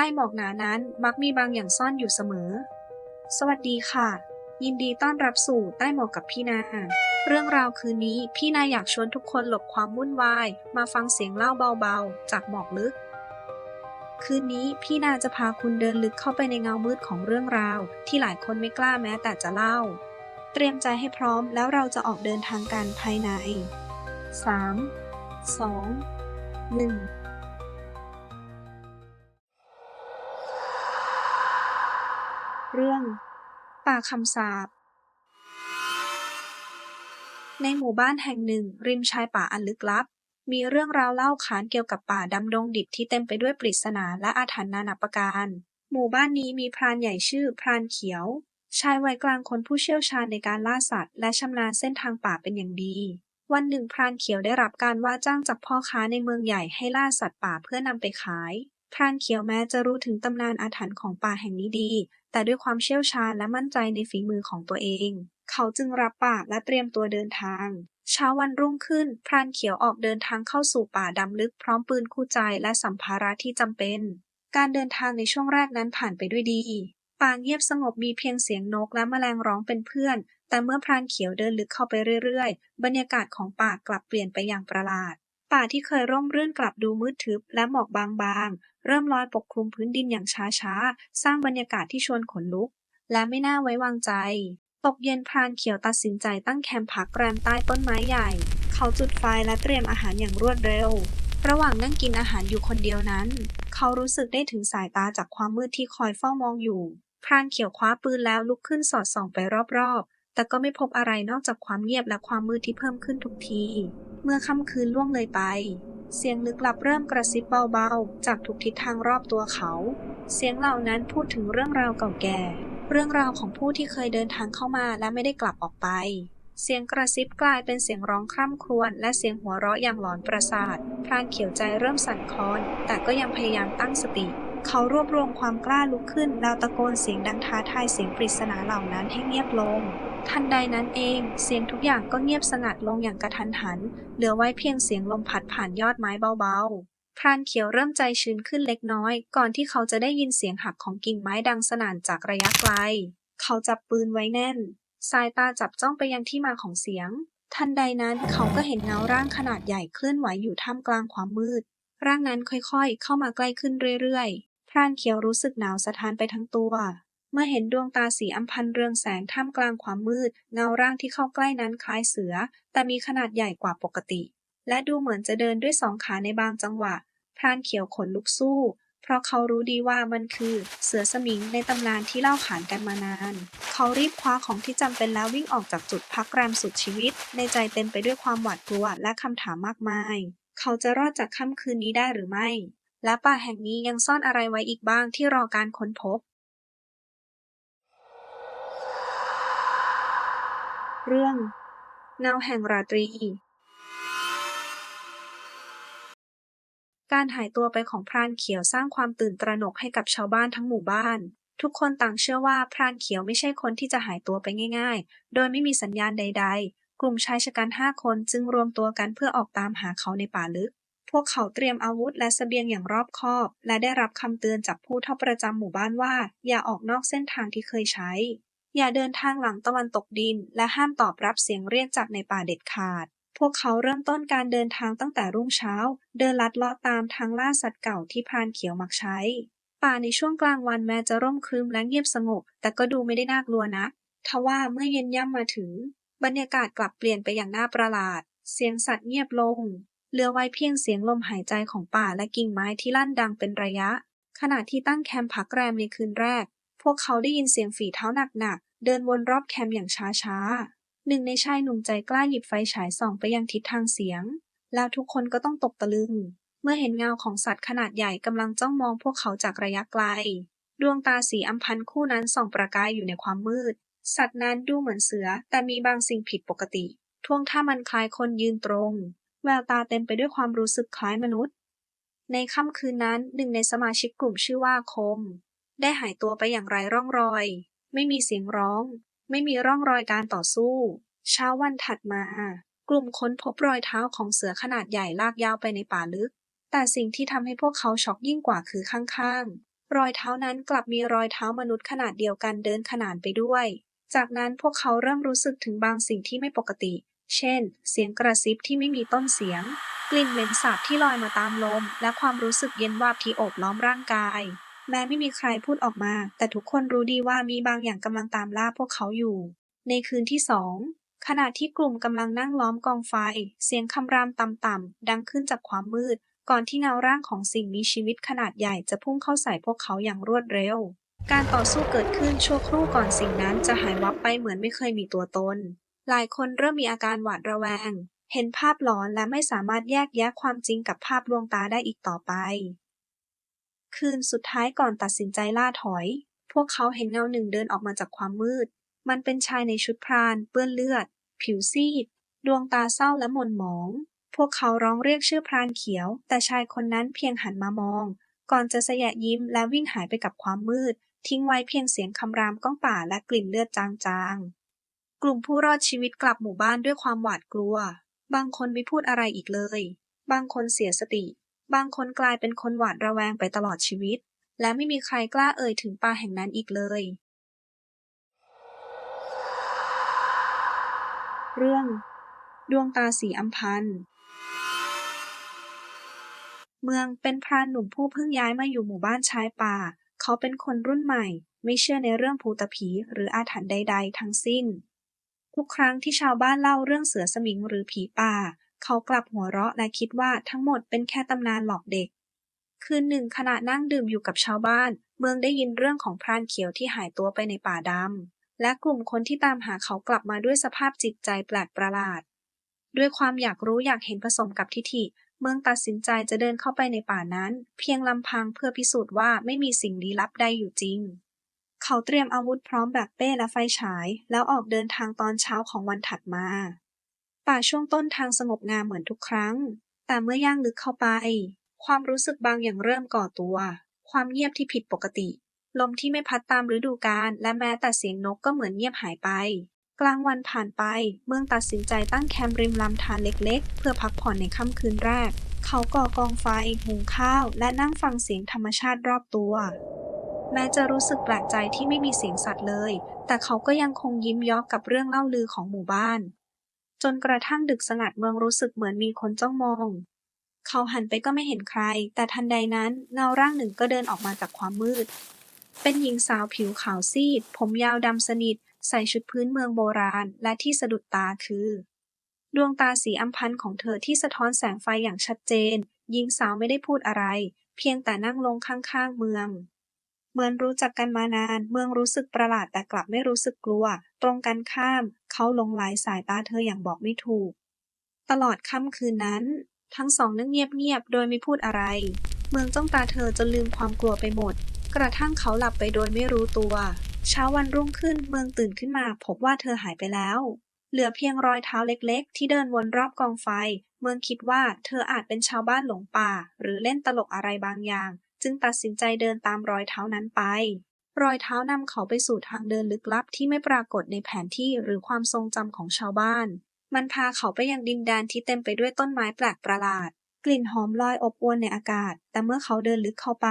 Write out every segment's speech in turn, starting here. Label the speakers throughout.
Speaker 1: ใต้หมอกหนานั้นมักมีบางอย่างซ่อนอยู่เสมอ สวัสดีค่ะ ยินดีต้อนรับสู่ใต้หมอกกับพี่นา เรื่องราวคืนนี้พี่นาอยากชวนทุกคนหลบความวุ่นวาย มาฟังเสียงเล่าเบาๆ จากหมอกลึก คืนนี้พี่นาจะพาคุณเดินลึกเข้าไปในเงามืดของเรื่องราว ที่หลายคนไม่กล้าแม้แต่จะเล่า เตรียมใจให้พร้อมแล้วเราจะออกเดินทางกันภายใน 3 2 1 เรื่อง ป่าคำสาปในหมู่บ้านแห่งหนึ่ง ริมชายป่าอันลึกลับ มีเรื่องราวเล่าขานเกี่ยวกับป่าดำดงดิบที่เต็มไปด้วยปริศนาและอาถรรพ์นานาประการ หมู่บ้านนี้มีพรานใหญ่ชื่อพรานเขียว ชายวัยกลางคนผู้เชี่ยวชาญในการล่าสัตว์ และชำนาญเส้นทางป่าเป็นอย่างดี วันหนึ่งพรานเขียวได้รับการว่าจ้างจากพ่อค้าในเมืองใหญ่ให้ล่าสัตว์ป่าเพื่อนำไปขาย พรานเขียวแม้จะรู้ถึงตำนานอาถรรพ์ของป่าแห่งนี้ดี แต่ด้วยความเชี่ยวชาญและมั่นใจในฝีมือของตัวเอง เขาจึงรับปากและเตรียมตัวเดินทาง เช้าวันรุ่งขึ้น พรานเขียวออกเดินทางเข้าสู่ป่าดำลึกพร้อมปืนคู่ใจและสัมภาระที่จำเป็น การเดินทางในช่วงแรกนั้นผ่านไปด้วยดีป่าเงียบสงบมีเพียงเสียงนกและแมลงร้องเป็นเพื่อน แต่เมื่อพรานเขียวเดินลึกเข้าไปเรื่อยๆ บรรยากาศของป่ากลับเปลี่ยนไปอย่างประหลาด ป่าที่เคยร่มรื่นกลับดูมืดทึบและหมอกบางๆ เริ่มลอยปกคลุมพื้นดินอย่างช้าๆ สร้างบรรยากาศที่ชวนขนลุก และไม่น่าไว้วางใจ ตกเย็นพรานเขียวตัดสินใจตั้งแคมป์พักแรมใต้ต้นไม้ใหญ่ เขาจุดไฟและเตรียมอาหารอย่างรวดเร็ว ระหว่างนั่งกินอาหารอยู่คนเดียวนั้น เขารู้สึกได้ถึงสายตาจากความมืดที่คอยเฝ้ามองอยู่ พรานเขียวคว้าปืนแล้วลุกขึ้นสอดส่องไปรอบๆ แต่ก็ไม่พบอะไรนอกจากความเงียบและความมืดที่เพิ่มขึ้นทุกที เมื่อค่ำคืนล่วงเลยไป เสียงลึกลับเริ่มกระซิบเบาๆ จากทุกทิศทางรอบตัวเขา เสียงเหล่านั้นพูดถึงเรื่องราวเก่าแก่ เรื่องราวของผู้ที่เคยเดินทางเข้ามาและไม่ได้กลับออกไป เสียงกระซิบกลายเป็นเสียงร้องคร่ำครวญและเสียงหัวเราะอย่างหลอนประสาท พรานเขียวใจเริ่มสั่นคลอน แต่ก็ยังพยายามตั้งสติ เขารวบรวมความกล้าลุกขึ้นแล้วตะโกนเสียงดังท้าทายเสียงปริศนาเหล่านั้นให้เงียบลง ทันใดนั้นเอง เสียงทุกอย่างก็เงียบสงัดลงอย่างกระทันหัน เหลือไว้เพียงเสียงลมพัดผ่านยอดไม้เบาๆ พรานเขียวเริ่มใจชื้นขึ้นเล็กน้อย ก่อนที่เขาจะได้ยินเสียงหักของกิ่งไม้ดังสนั่นจากระยะไกล เขาจับปืนไว้แน่น สายตาจับจ้องไปยังที่มาของเสียง ทันใดนั้นเขาก็เห็นเงาร่างขนาดใหญ่เคลื่อนไหวอยู่ท่ามกลางความมืด ร่างนั้นค่อยๆ เข้ามาใกล้ขึ้นเรื่อยๆ พรานเขียวรู้สึกหนาวสะท้านไปทั้งตัว เมื่อเห็นดวงตาสีอัมพันเรืองแสงท่ามกลางความมืด เงาร่างที่เข้าใกล้นั้นคล้ายเสือ แต่มีขนาดใหญ่กว่าปกติ และดูเหมือนจะเดินด้วยสองขาในบางจังหวะ พรานเขียวขนลุกสู้ เพราะเขารู้ดีว่ามันคือเสือสมิงในตำนานที่เล่าขานกันมานาน เขารีบคว้าของที่จำเป็นแล้ววิ่งออกจากจุดพักแรมสุดชีวิต ในใจเต็มไปด้วยความหวาดกลัวและคำถามมากมาย เขาจะรอดจากค่ำคืนนี้ได้หรือไม่ และป่าแห่งนี้ยังซ่อนอะไรไว้อีกบ้างที่รอการค้นพบ เรื่อง เงาแห่งราตรี การหายตัวไปของพรานเขียวสร้างความตื่นตระหนกให้กับชาวบ้านทั้งหมู่บ้าน ทุกคนต่างเชื่อว่าพรานเขียวไม่ใช่คนที่จะหายตัวไปง่าย ๆ โดยไม่มีสัญญาณใด ๆ กลุ่มชายชะกันห้าคนจึงรวมตัวกันเพื่อออกตามหาเขาในป่าลึก พวกเขาเตรียมอาวุธและเสบียงอย่างรอบคอบ และได้รับคำเตือนจากผู้เฒ่าประจำหมู่บ้านว่า อย่าออกนอกเส้นทางที่เคยใช้ อย่าเดินทางหลังตะวันตกดิน และห้ามตอบรับเสียงเรียกจากในป่าเด็ดขาด พวกเขาเริ่มต้นการเดินทางตั้งแต่รุ่งเช้า เดินลัดเลาะตามทางล่าสัตว์เก่าที่พรานเขียวมักใช้ ป่าในช่วงกลางวันแม้จะร่มครึ้มและเงียบสงบ แต่ก็ดูไม่ได้น่ากลัวนักทว่าเมื่อเย็นย่ำมาถึง บรรยากาศกลับเปลี่ยนไปอย่างน่าประหลาด เสียงสัตว์เงียบลงเหลือไว้เพียงเสียงลมหายใจของป่าและกิ่งไม้ที่ลั่นดังเป็นระยะ ขณะที่ตั้งแคมป์พักแรมในคืนแรก พวกเขาได้ยินเสียงฝีเท้าหนักๆ เดินวนรอบแคมป์อย่างช้าๆหนึ่งในชายหนุ่มใจกล้าหยิบไฟฉายส่องไปยังทิศทางเสียง แล้วทุกคนก็ต้องตกตะลึง เมื่อเห็นเงาของสัตว์ขนาดใหญ่กำลังจ้องมองพวกเขาจากระยะไกล ดวงตาสีอัมพันคู่นั้นส่องประกายอยู่ในความมืด สัตว์นั้นดูเหมือนเสือ แต่มีบางสิ่งผิดปกติ ท่วงท่ามันคล้ายคนยืนตรง แววตาเต็มไปด้วยความรู้สึกคล้ายมนุษย์ ในค่ำคืนนั้นหนึ่งในสมาชิกกลุ่มชื่อว่าคม ได้หายตัวไปอย่างไร้ร่องรอย ไม่มีเสียงร้อง ไม่มีร่องรอยการต่อสู้ เช้าวันถัดมา กลุ่มค้นพบรอยเท้าของเสือขนาดใหญ่ลากยาวไปในป่าลึก แต่สิ่งที่ทำให้พวกเขาช็อกยิ่งกว่าคือข้างๆ รอยเท้านั้นกลับมีรอยเท้ามนุษย์ขนาดเดียวกันเดินขนานไปด้วย จากนั้นพวกเขาเริ่มรู้สึกถึงบางสิ่งที่ไม่ปกติ เช่น เสียงกระซิบที่ไม่มีต้นเสียง กลิ่นเหม็นสาบที่ลอยมาตามลม และความรู้สึกเย็นวาบที่โอบล้อมร่างกาย แม้ไม่มีใครพูดออกมา แต่ทุกคนรู้ดีว่ามีบางอย่างกำลังตามล่าพวกเขาอยู่ ในคืนที่สอง ขณะที่กลุ่มกำลังนั่งล้อมกองไฟ เสียงคำรามต่ำๆดังขึ้นจากความมืด ก่อนที่เงาร่างของสิ่งมีชีวิตขนาดใหญ่จะพุ่งเข้าใส่พวกเขาอย่างรวดเร็ว การต่อสู้เกิดขึ้นชั่วครู่ก่อนสิ่งนั้นจะหายวับไปเหมือนไม่เคยมีตัวตน หลายคนเริ่มมีอาการหวาดระแวง เห็นภาพหลอนและไม่สามารถแยกแยะความจริงกับภาพลวงตาได้อีกต่อไป คืนสุดท้ายก่อนตัดสินใจล่าถอย พวกเขาเห็นเงาหนึ่งเดินออกมาจากความมืด มันเป็นชายในชุดพรานเปื้อนเลือด ผิวซีด ดวงตาเศร้าและหม่นหมอง พวกเขาร้องเรียกชื่อพรานเขียว แต่ชายคนนั้นเพียงหันมามอง ก่อนจะสยะยิ้มและวิ่งหายไปกับความมืด ทิ้งไว้เพียงเสียงคำรามก้องป่าและกลิ่นเลือดจางๆ กลุ่มผู้รอดชีวิตกลับหมู่บ้านด้วยความหวาดกลัว บางคนไม่พูดอะไรอีกเลย บางคนเสียสติ บางคนกลายเป็นคนหวาดระแวงไปตลอดชีวิต และไม่มีใครกล้าเอ่ยถึงป่าแห่งนั้นอีกเลย เรื่อง ดวงตาสีอัมพันธ์เมืองเป็นพรานหนุ่มผู้เพิ่งย้ายมาอยู่หมู่บ้านชายป่า เขาเป็นคนรุ่นใหม่ ไม่เชื่อในเรื่องภูตผีหรืออาถรรพ์ใด ๆ ทั้งสิ้น ทุกครั้งที่ชาวบ้านเล่าเรื่องเสือสมิงหรือผีป่า เขากลับหัวเราะและคิดว่าทั้งหมดเป็นแค่ตำนานหลอกเด็ก คืนหนึ่งขณะนั่งดื่มอยู่กับชาวบ้าน เมืองได้ยินเรื่องของพรานเขียวที่หายตัวไปในป่าดำ และกลุ่มคนที่ตามหาเขากลับมาด้วยสภาพจิตใจแปลกประหลาด ด้วยความอยากรู้อยากเห็นผสมกับทิฐิ เมืองตัดสินใจจะเดินเข้าไปในป่านั้น เพียงลำพังเพื่อพิสูจน์ว่าไม่มีสิ่งลี้ลับใดอยู่จริงเขาเตรียมอาวุธพร้อมแบบเป้และไฟฉาย แล้วออกเดินทางตอนเช้าของวันถัดมา ป่าช่วงต้นทางสงบงามเหมือนทุกครั้ง แต่เมื่อย่างลึกเข้าไป ความรู้สึกบางอย่างเริ่มก่อตัว ความเงียบที่ผิดปกติ ลมที่ไม่พัดตามฤดูกาลและแม้แต่เสียงนกก็เหมือนเงียบหายไป กลางวันผ่านไป เมืองตัดสินใจตั้งแคมป์ริมลำธารเล็กๆ เพื่อพักผ่อนในค่ำคืนแรก เขาก่อกองไฟหุงข้าว และนั่งฟังเสียงธรรมชาติรอบตัวแม้จะรู้สึกแปลกใจที่ไม่มีเสียงสัตว์เลย แต่เขาก็ยังคงยิ้มย้อกับเรื่องเล่าลือของหมู่บ้าน จนกระทั่งดึกสงัดเมืองรู้สึกเหมือนมีคนจ้องมอง เขาหันไปก็ไม่เห็นใคร แต่ทันใดนั้นเงาร่างหนึ่งก็เดินออกมาจากความมืด เป็นหญิงสาวผิวขาวซีด ผมยาวดำสนิท ใส่ชุดพื้นเมืองโบราณ และที่สะดุดตาคือ ดวงตาสีอัมพันธ์ของเธอที่สะท้อนแสงไฟอย่างชัดเจน หญิงสาวไม่ได้พูดอะไร เพียงแต่นั่งลงข้างๆเมือง เหมือนรู้จักกันมานาน เมืองรู้สึกประหลาดแต่กลับไม่รู้สึกกลัว ตรงกันข้าม เขาหลงไหลสายตาเธออย่างบอกไม่ถูก ตลอดค่ำคืนนั้น ทั้งสองนั่งเงียบๆ โดยไม่พูดอะไร เมืองจ้องตาเธอจนลืมความกลัวไปหมด กระทั่งเขาหลับไปโดยไม่รู้ตัว เช้าวันรุ่งขึ้นเมืองตื่นขึ้นมาพบว่าเธอหายไปแล้ว เหลือเพียงรอยเท้าเล็กๆ ที่เดินวนรอบกองไฟ เมืองคิดว่าเธออาจเป็นชาวบ้านหลงป่า หรือเล่นตลกอะไรบางอย่าง จึงตัดสินใจเดินตามรอยเท้านั้นไป รอยเท้านำเขาไปสู่ทางเดินลึกลับที่ไม่ปรากฏในแผนที่หรือความทรงจำของชาวบ้าน มันพาเขาไปยังดินแดนที่เต็มไปด้วยต้นไม้แปลกประหลาด กลิ่นหอมลอยอบอวลในอากาศ แต่เมื่อเขาเดินลึกเข้าไป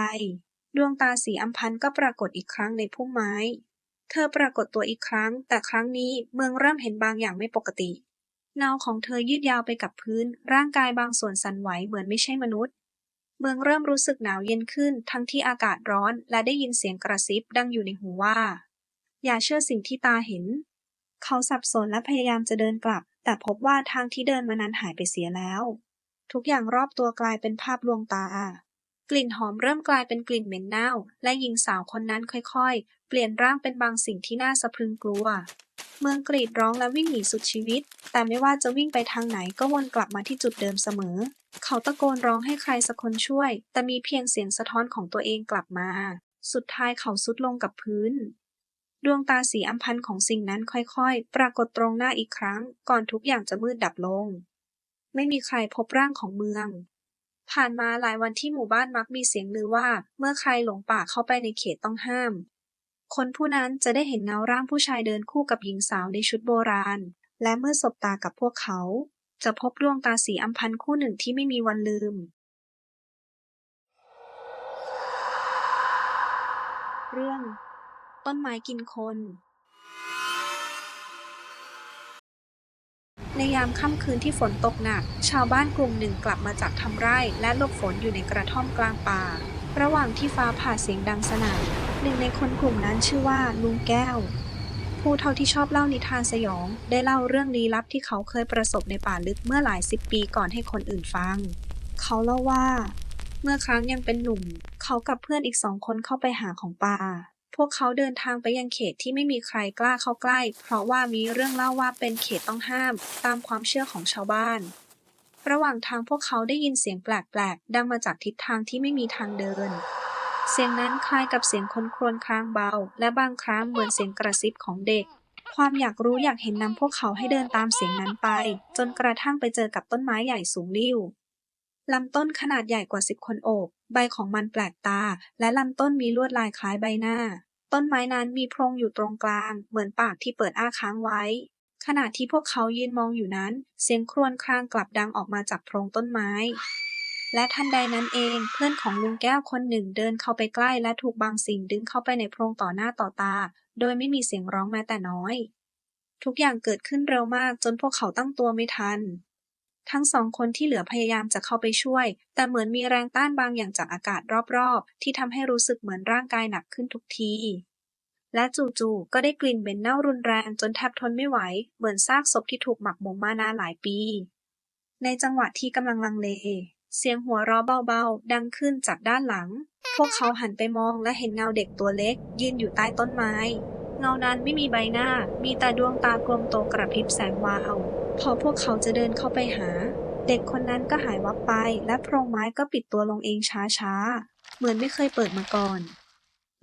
Speaker 1: ดวงตาสีอัมพันก็ปรากฏอีกครั้งในพุ่มไม้ เธอปรากฏตัวอีกครั้ง แต่ครั้งนี้เมืองเริ่มเห็นบางอย่างไม่ปกติเงาของเธอยืดยาวไปกับพื้น ร่างกายบางส่วนสั่นไหวเหมือนไม่ใช่มนุษย์ เมืองเริ่มรู้สึกหนาวเย็นขึ้นทั้งที่อากาศร้อนและได้ยินเสียงกระซิบดังอยู่ในหูว่า อย่าเชื่อสิ่งที่ตาเห็น เขาสับสนและพยายามจะเดินกลับ แต่พบว่าทางที่เดินมานั้นหายไปเสียแล้ว ทุกอย่างรอบตัวกลายเป็นภาพลวงตา กลิ่นหอมเริ่มกลายเป็นกลิ่นเหม็นเน่า และหญิงสาวคนนั้นค่อยๆ เปลี่ยนร่างเป็นบางสิ่งที่น่าสะพรึงกลัว เมืองกรีดร้องและวิ่งหนีสุดชีวิต แต่ไม่ว่าจะวิ่งไปทางไหนก็วนกลับมาที่จุดเดิมเสมอ เขาตะโกนร้องให้ใครสักคนช่วย แต่มีเพียงเสียงสะท้อนของตัวเองกลับมา สุดท้ายเขาสุดลงกับพื้น ดวงตาสีอัมพันธ์ของสิ่งนั้นค่อยๆ ปรากฏตรงหน้าอีกครั้ง ก่อนทุกอย่างจะมืดดับลง ไม่มีใครพบร่างของเมือง ผ่านมาหลายวันที่หมู่บ้านมักมีเสียงลือว่า เมื่อใครหลงป่าเข้าไปในเขตต้องห้าม คนผู้นั้นจะได้เห็นเงาร่างผู้ชายเดินคู่กับหญิงสาวในชุดโบราณ และเมื่อสบตากับพวกเขา จะพบดวงตาสีอัมพันคู่หนึ่งที่ไม่มีวันลืม เรื่อง ต้นไม้กินคน ในยามค่ำคืนที่ฝนตกหนัก ชาวบ้านกลุ่มหนึ่งกลับมาจากทำไร่และหลบฝนอยู่ในกระท่อมกลางป่า ระหว่างที่ฟ้าผ่าเสียงดังสนั่นหนึ่งในคนกลุ่มนั้นชื่อว่าลุงแก้ว ผู้เฒ่าที่ชอบเล่านิทานสยอง ได้เล่าเรื่องลี้ลับที่เขาเคยประสบในป่าลึกเมื่อหลายสิบปีก่อนให้คนอื่นฟัง เขาเล่าว่า เมื่อครั้งยังเป็นหนุ่ม เขากับเพื่อนอีกสองคนเข้าไปหาของป่า พวกเขาเดินทางไปยังเขตที่ไม่มีใครกล้าเข้าใกล้ เพราะว่ามีเรื่องเล่าว่าเป็นเขตต้องห้าม ตามความเชื่อของชาวบ้าน ระหว่างทางพวกเขาได้ยินเสียงแปลกๆ ดังมาจากทิศทางที่ไม่มีทางเดิน เสียงนั้นคล้ายกับเสียงคนครวญครางเบา และบางครั้งเหมือนเสียงกระซิบของเด็ก ความอยากรู้อยากเห็นนำพวกเขาให้เดินตามเสียงนั้นไป จนกระทั่งไปเจอกับต้นไม้ใหญ่สูงลิ่ว ลำต้นขนาดใหญ่กว่าสิบคนโอบ ใบของมันแปลกตา และลำต้นมีลวดลายคล้ายใบหน้า ต้นไม้นั้นมีโพรงอยู่ตรงกลาง เหมือนปากที่เปิดอ้าค้างไว้ ขณะที่พวกเขายืนมองอยู่นั้น เสียงครวญครางกลับดังออกมาจากโพรงต้นไม้ และทันใดนั้นเองเพื่อนของลุงแก้วคนหนึ่งเดินเข้าไปใกล้และถูกบางสิ่งดึงเข้าไปในโพรงต่อหน้าต่อตา โดยไม่มีเสียงร้องแม้แต่น้อย ทุกอย่างเกิดขึ้นเร็วมากจนพวกเขาตั้งตัวไม่ทัน ทั้งสองคนที่เหลือพยายามจะเข้าไปช่วย แต่เหมือนมีแรงต้านบางอย่างจากอากาศรอบๆ ที่ทำให้รู้สึกเหมือนร่างกายหนักขึ้นทุกทีและจู่ๆ ก็ได้กลิ่นเหม็นเน่ารุนแรงจนแทบทนไม่ไหว เหมือนซากศพที่ถูกหมักหมมมานานหลายปี ในจังหวะที่กำลังลังเล เสียงหัวเราะเบาๆ ดังขึ้นจากด้านหลัง พวกเขาหันไปมองและเห็นเงาเด็กตัวเล็ก ยืนอยู่ใต้ต้นไม้ เงานั้นไม่มีใบหน้า มีแต่ดวงตากลมโตกระพริบแสงวาว พอพวกเขาจะเดินเข้าไปหา เด็กคนนั้นก็หายวับไป และโพรงไม้ก็ปิดตัวลงเองช้าๆ เหมือนไม่เคยเปิดมาก่อน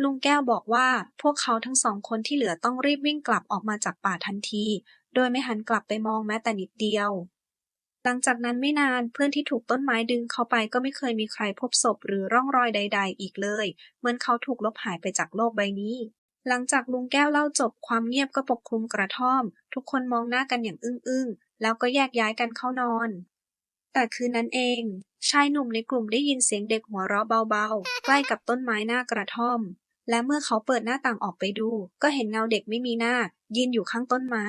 Speaker 1: ลุงแก้วบอกว่าพวกเขาทั้งสองคนที่เหลือต้องรีบวิ่งกลับออกมาจากป่าทันที โดยไม่หันกลับไปมองแม้แต่นิดเดียวหลังจากนั้นไม่นานเพื่อนที่ถูกต้นไม้ดึงเข้าไปก็ไม่เคยมีใครพบศพหรือร่องรอยใด ๆ อีกเลย เหมือนเขาถูกลบหายไปจากโลกใบนี้ หลังจากลุงแก้วเล่าจบความเงียบก็ปกคลุมกระท่อม ทุกคนมองหน้ากันอย่างอึ้งๆ แล้วก็แยกย้ายกันเข้านอน แต่คืนนั้นเอง ชายหนุ่มในกลุ่มได้ยินเสียงเด็กหัวเราะเบาๆ ใกล้กับต้นไม้หน้ากระท่อม และเมื่อเขาเปิดหน้าต่างออกไปดู ก็เห็นเงาเด็กไม่มีหน้า ยืนอยู่ข้างต้นไม้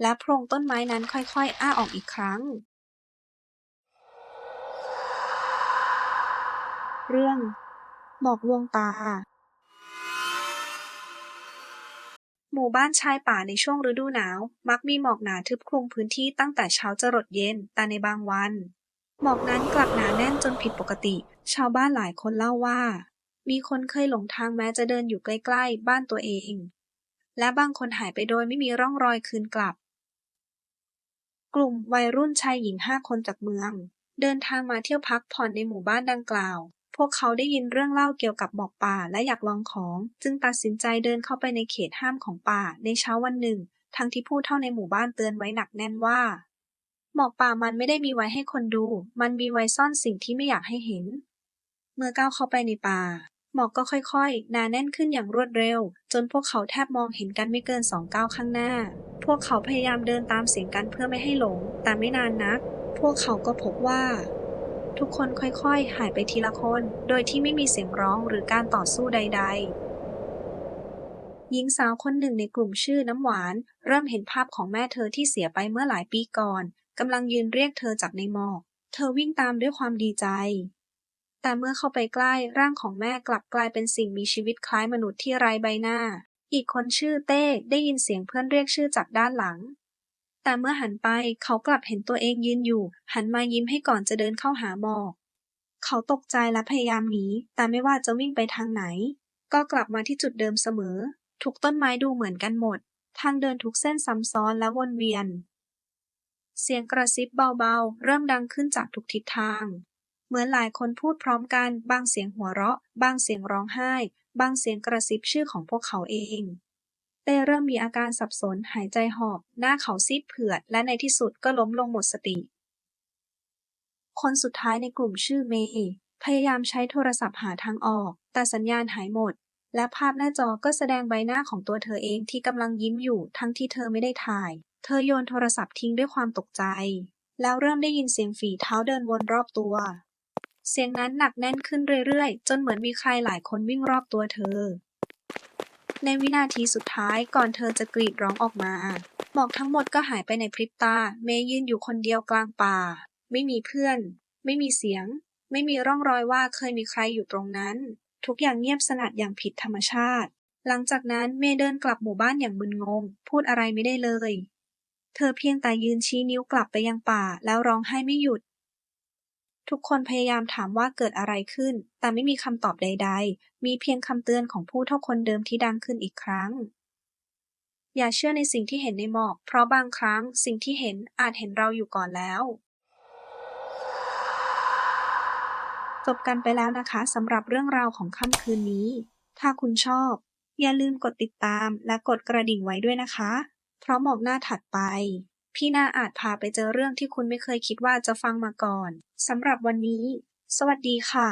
Speaker 1: และโพรงต้นไม้นั้นค่อยๆ อ้าออกอีกครั้ง เรื่องหมอกลวงตา หมู่บ้านชายป่าในช่วงฤดูหนาว มักมีหมอกหนาทึบคลุมพื้นที่ตั้งแต่เช้าจรดเย็น แต่ในบางวัน หมอกนั้นกลับหนาแน่นจนผิดปกติ ชาวบ้านหลายคนเล่าว่า มีคนเคยหลงทางแม้จะเดินอยู่ใกล้ๆ บ้านตัวเอง และบางคนหายไปโดยไม่มีร่องรอยคืนกลับ กลุ่มวัยรุ่นชายหญิงห้าคนจากเมือง เดินทางมาเที่ยวพักผ่อนในหมู่บ้านดังกล่าว พวกเขาได้ยินเรื่องเล่าเกี่ยวกับหมอกป่าและอยากลองของ จึงตัดสินใจเดินเข้าไปในเขตห้ามของป่าในเช้าวันหนึ่ง ทั้งที่ผู้เฒ่าในหมู่บ้านเตือนไว้หนักแน่นว่า หมอกป่ามันไม่ได้มีไว้ให้คนดู มันมีไว้ซ่อนสิ่งที่ไม่อยากให้เห็น เมื่อก้าวเข้าไปในป่า หมอกก็ค่อยๆหนาแน่นขึ้นอย่างรวดเร็ว จนพวกเขาแทบมองเห็นกันไม่เกินสองก้าวข้างหน้า พวกเขาพยายามเดินตามเสียงกันเพื่อไม่ให้หลง แต่ไม่นานนัก พวกเขาก็พบว่า ทุกคนค่อย ๆ หายไปทีละคน โดยที่ไม่มีเสียงร้องหรือการต่อสู้ใด ๆ หญิงสาวคนหนึ่งในกลุ่มชื่อน้ำหวาน เริ่มเห็นภาพของแม่เธอที่เสียไปเมื่อหลายปีก่อนกำลังยืนเรียกเธอจากในหมอก เธอวิ่งตามด้วยความดีใจ แต่เมื่อเข้าไปใกล้ร่างของแม่กลับกลายเป็นสิ่งมีชีวิตคล้ายมนุษย์ที่ไร้ใบหน้า อีกคนชื่อเต้ได้ยินเสียงเพื่อนเรียกชื่อจากด้านหลัง แต่เมื่อหันไปเขากลับเห็นตัวเองยืนอยู่ หันมายิ้มให้ก่อนจะเดินเข้าหาหมอก เขาตกใจและพยายามหนี แต่ไม่ว่าจะวิ่งไปทางไหน ก็กลับมาที่จุดเดิมเสมอ ทุกต้นไม้ดูเหมือนกันหมด ทางเดินทุกเส้นซ้ำซ้อนและวนเวียน เสียงกระซิบเบาๆ เริ่มดังขึ้นจากทุกทิศทาง เหมือนหลายคนพูดพร้อมกัน บางเสียงหัวเราะ บางเสียงร้องไห้ บางเสียงกระซิบชื่อของพวกเขาเอง เต้เริ่มมีอาการสับสนหายใจหอบ หน้าเขาซีดเผือด และในที่สุดก็ล้มลงหมดสติ คนสุดท้ายในกลุ่มชื่อเมย์พยายามใช้โทรศัพท์หาทางออก แต่สัญญาณหายหมด และภาพหน้าจอก็แสดงใบหน้าของตัวเธอเองที่กำลังยิ้มอยู่ทั้งที่เธอไม่ได้ถ่าย เธอโยนโทรศัพท์ทิ้งด้วยความตกใจ แล้วเริ่มได้ยินเสียงฝีเท้าเดินวนรอบตัว เสียงนั้นหนักแน่นขึ้นเรื่อยๆ จนเหมือนมีใครหลายคนวิ่งรอบตัวเธอ ในวินาทีสุดท้ายก่อนเธอจะกรีดร้องออกมา หมอกทั้งหมดก็หายไปในพริบตา เมย์ยืนอยู่คนเดียวกลางป่า ไม่มีเพื่อน ไม่มีเสียง ไม่มีร่องรอยว่าเคยมีใครอยู่ตรงนั้น ทุกอย่างเงียบสงัดอย่างผิดธรรมชาติ หลังจากนั้นเมย์เดินกลับหมู่บ้านอย่างมึนงง พูดอะไรไม่ได้เลย เธอเพียงแต่ยืนชี้นิ้วกลับไปยังป่าแล้วร้องไห้ไม่หยุด ทุกคนพยายามถามว่าเกิดอะไรขึ้น แต่ไม่มีคำตอบใด ๆ มีเพียงคำเตือนของผู้เท่าคนเดิมที่ดังขึ้นอีกครั้ง อย่าเชื่อในสิ่งที่เห็นในหมอก เพราะบางครั้งสิ่งที่เห็นอาจเห็นเราอยู่ก่อนแล้วจบกันไปแล้วนะคะสำหรับเรื่องราวของค่ำคืนนี้ ถ้าคุณชอบ อย่าลืมกดติดตามและกดกระดิ่งไว้ด้วยนะคะ เพราะหมอกหน้าถัดไป พี่นาอาจพาไปเจอเรื่องที่คุณไม่เคยคิดว่าจะฟังมาก่อน สำหรับวันนี้ สวัสดีค่ะ